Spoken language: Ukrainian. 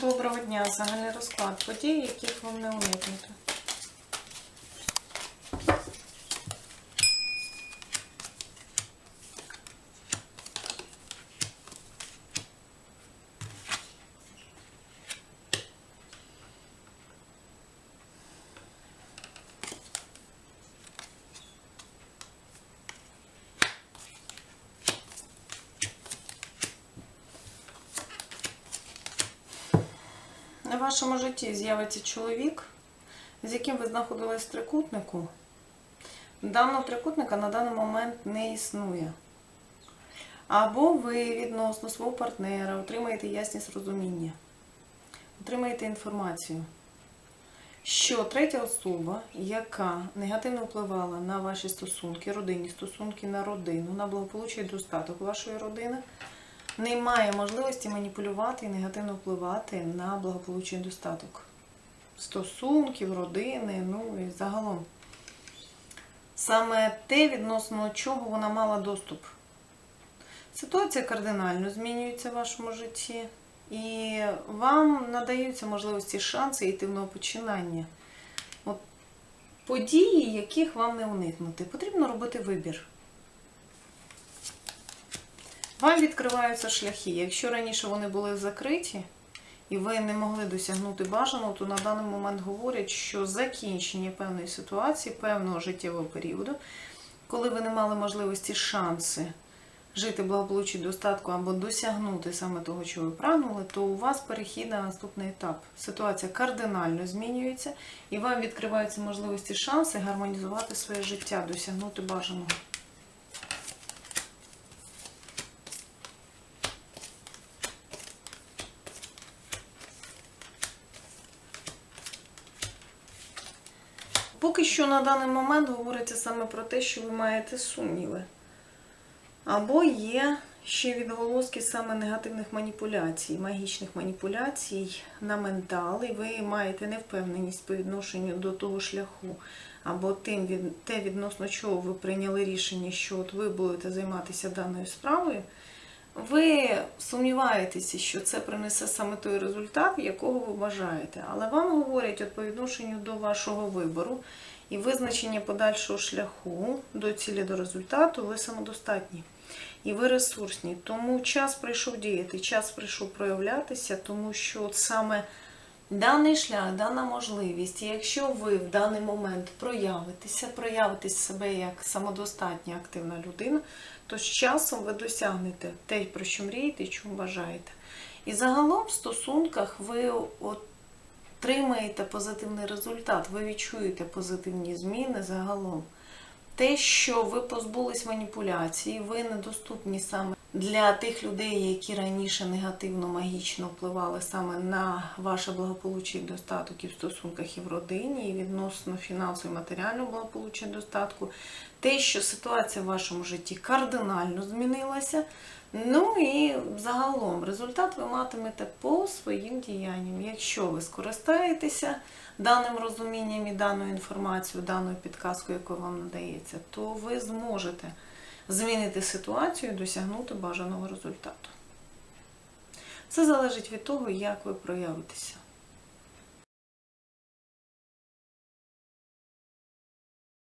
Доброго дня, загальний розклад подій, яких вам не уникнути. На вашому житті з'явиться чоловік, з яким ви знаходились в трикутнику. Даного трикутника на даний момент не існує. Або ви відносно свого партнера отримаєте ясність розуміння, отримаєте інформацію, що третя особа, яка негативно впливала на ваші стосунки, родинні стосунки, на родину, на благополуччя і достаток вашої родини, не має можливості маніпулювати і негативно впливати на благополуччя і достаток стосунків, родини, ну і загалом. Саме те, відносно чого вона мала доступ. Ситуація кардинально змінюється в вашому житті, і вам надаються можливості шанси йти в нове починання. От події, яких вам не уникнути. Потрібно робити вибір. Вам відкриваються шляхи. Якщо раніше вони були закриті і ви не могли досягнути бажаного, то на даний момент говорять, що закінчення певної ситуації, певного життєвого періоду, коли ви не мали можливості шанси жити благополуччі достатку або досягнути саме того, що ви прагнули, то у вас перехід на наступний етап. Ситуація кардинально змінюється, і вам відкриваються можливості шанси гармонізувати своє життя, досягнути бажаного. Поки що на даний момент говориться саме про те, що ви маєте сумніви. Або є ще відголоски саме негативних маніпуляцій, магічних маніпуляцій на ментал, і ви маєте невпевненість по відношенню до того шляху, або тим, те, відносно чого ви прийняли рішення, що от ви будете займатися даною справою. Ви сумніваєтеся, що це принесе саме той результат, якого ви бажаєте. Але вам говорять от по відношенню до вашого вибору і визначення подальшого шляху до цілі до результату, ви самодостатні. І ви ресурсні. Тому час прийшов діяти, час прийшов проявлятися, тому що от саме даний шлях, дана можливість, якщо ви в даний момент проявитеся, проявите себе як самодостатня активна людина, то з часом ви досягнете те, про що мрієте і чому бажаєте. І загалом в стосунках ви отримаєте позитивний результат, ви відчуєте позитивні зміни загалом. Те, що ви позбулись маніпуляцій, ви недоступні саме для тих людей, які раніше негативно магічно впливали саме на ваше благополуччя і достаток і в стосунках і в родині, і відносно фінансового і матеріального благополуччя і достатку. Те, що ситуація в вашому житті кардинально змінилася. Ну і загалом результат ви матимете по своїм діянням. Якщо ви скористаєтеся даним розумінням і даною інформацією, даною підказкою, яка вам надається, то ви зможете змінити ситуацію і досягнути бажаного результату. Це залежить від того, як ви проявитеся.